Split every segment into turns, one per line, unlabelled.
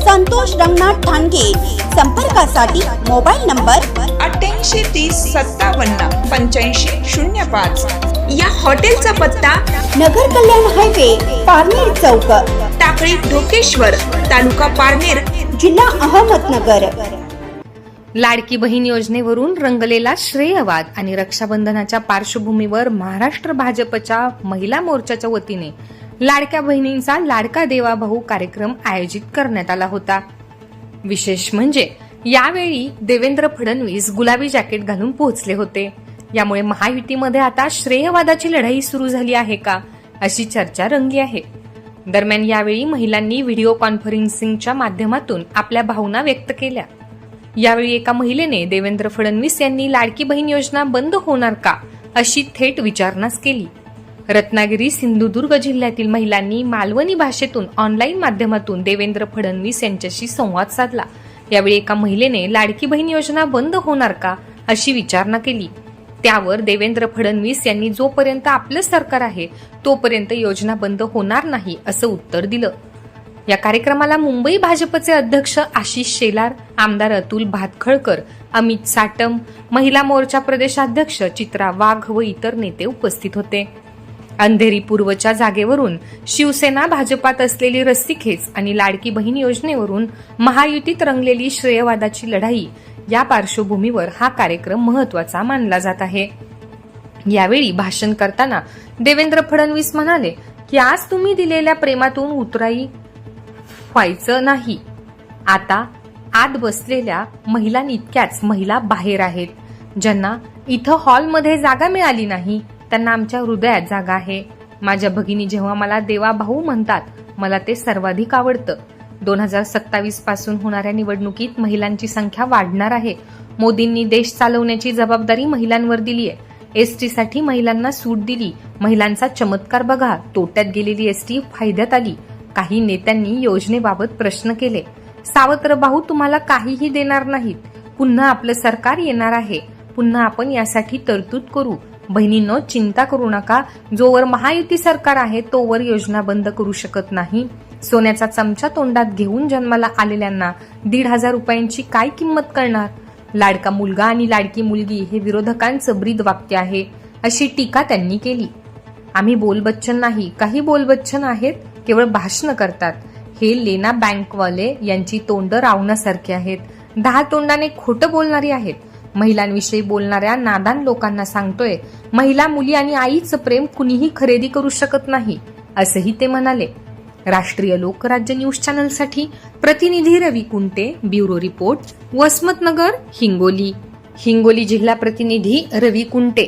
संतोष रंगनाथ ठाणगे. संपर्कासाठी mobile number
अठ्ठ्याऐंशी तीस सत्तावन्न पंच्याऐंशी शून्य पाच. या हॉटेलचा पत्ता
नगर कल्याण हायवे पारनेर चौक.
टाकळी ढोकेश्वर तालुका पारनेर
जिल्हा अहमदनगर.
लाडकी बहीण योजनेवरून रंगलेला श्रेयवाद आणि रक्षाबंधनाच्या पार्श्वभूमीवर महाराष्ट्र भाजपच्या महिला मोर्चाच्या वतीने लाडक्या बहिणींचा लाडका देवा भाऊ कार्यक्रम आयोजित करण्यात आला होता. विशेष म्हणजे यावेळी देवेंद्र फडणवीस गुलाबी जॅकेट घालून पोहोचले होते. यामुळे महायुतीमध्ये आता श्रेयवादाची लढाई सुरू झाली आहे का अशी चर्चा रंगली आहे. दरम्यान यावेळी महिलांनी व्हिडिओ कॉन्फरन्सिंगच्या माध्यमातून आपल्या भावना व्यक्त केल्या. यावेळी एका महिलेने देवेंद्र फडणवीस यांनी लाडकी बहीण योजना बंद होणार का अशी थेट विचारणाच केली. रत्नागिरी सिंधुदुर्ग जिल्ह्यातील महिलांनी मालवणी भाषेतून ऑनलाईन माध्यमातून देवेंद्र फडणवीस यांच्याशी संवाद साधला. यावेळी एका महिलेने लाडकी बहीण योजना बंद होणार का? अशी विचारणा केली. त्यावर देवेंद्र फडणवीस यांनी जोपर्यंत आपलं सरकार आहे तोपर्यंत योजना बंद होणार नाही असं उत्तर दिलं. या कार्यक्रमाला मुंबई भाजपचे अध्यक्ष आशिष शेलार आमदार अतुल भातखळकर अमित साटम महिला मोर्चा प्रदेशाध्यक्ष चित्रा वाघ व इतर नेते उपस्थित होते. अंधेरी पूर्वच्या जागेवरून शिवसेना भाजपात असलेली रस्सीखेच आणि लाडकी बहीण योजनेवरून महायुतीत रंगलेली श्रेयवादाची लढाई या पार्श्वभूमीवर हा कार्यक्रम महत्त्वाचा मानला जात आहे. यावेळी भाषण करताना देवेंद्र फडणवीस म्हणाले की आज तुम्ही दिलेल्या प्रेमातून उतराई व्हायचं नाही. आता आत बसलेल्या महिलांइतक्याच महिला बाहेर आहेत. ज्यांना इथं हॉलमध्ये जागा मिळाली नाही त्यांना आमच्या हृदयात जागा आहे. माझ्या भगिनी जेव्हा मला देवा भाऊ म्हणतात मला ते सर्वाधिक आवडतं. दोन हजार सत्तावीसपासून होणाऱ्या निवडणुकीत महिलांची संख्या वाढणार आहे. मोदींनी देश चालवण्याची जबाबदारी महिलांवर दिली आहे. एसटीसाठी महिलांना सूट दिली. महिलांचा चमत्कार बघा तोट्यात गेलेली एसटी फायद्यात आली. काही नेत्यांनी योजनेबाबत प्रश्न केले. सावत्र भाऊ तुम्हाला काहीही देणार नाहीत. पुन्हा आपलं सरकार येणार आहे. पुन्हा आपण यासाठी तरतूद करू. बहिणींनो चिंता करू नका. जोवर महायुती सरकार आहे तोवर योजना बंद करू शकत नाही. सोन्याचा चमचा तोंडात घेऊन जन्माला आलेल्यांना दीड हजार रुपयांची काय किंमत करणार? लाडका मुलगा आणि लाडकी मुलगी हे विरोधकांचं ब्रीद वाक्य आहे अशी टीका त्यांनी केली. आम्ही बोलबच्चन नाही काही बोलबच्चन आहेत केवळ भाषण करतात. हे लेना बँकवाले यांची तोंड रावण्यासारखी आहेत. दहा तोंडाने खोटं बोलणारी आहेत. महिलांविषयी बोलणाऱ्या नादान लोकांना सांगतोय महिला मुली आणि आईचं प्रेम कुणीही खरेदी करू शकत नाही असंही ते म्हणाले. राष्ट्रीय लोकराज्य न्यूज चॅनलसाठी प्रतिनिधी रवी कुंटे ब्युरो रिपोर्ट वसमतनगर हिंगोली. हिंगोली जिल्हा प्रतिनिधी रवी कुंटे.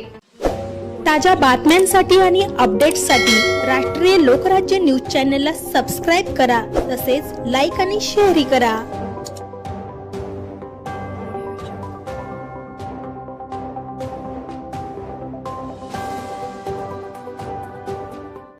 ताज्या बातम्यांसाठी आणि अपडेट्ससाठी राष्ट्रीय लोकराज्य न्यूज चॅनलला सबस्क्राईब करा तसेच लाईक आणि शेअरही करा.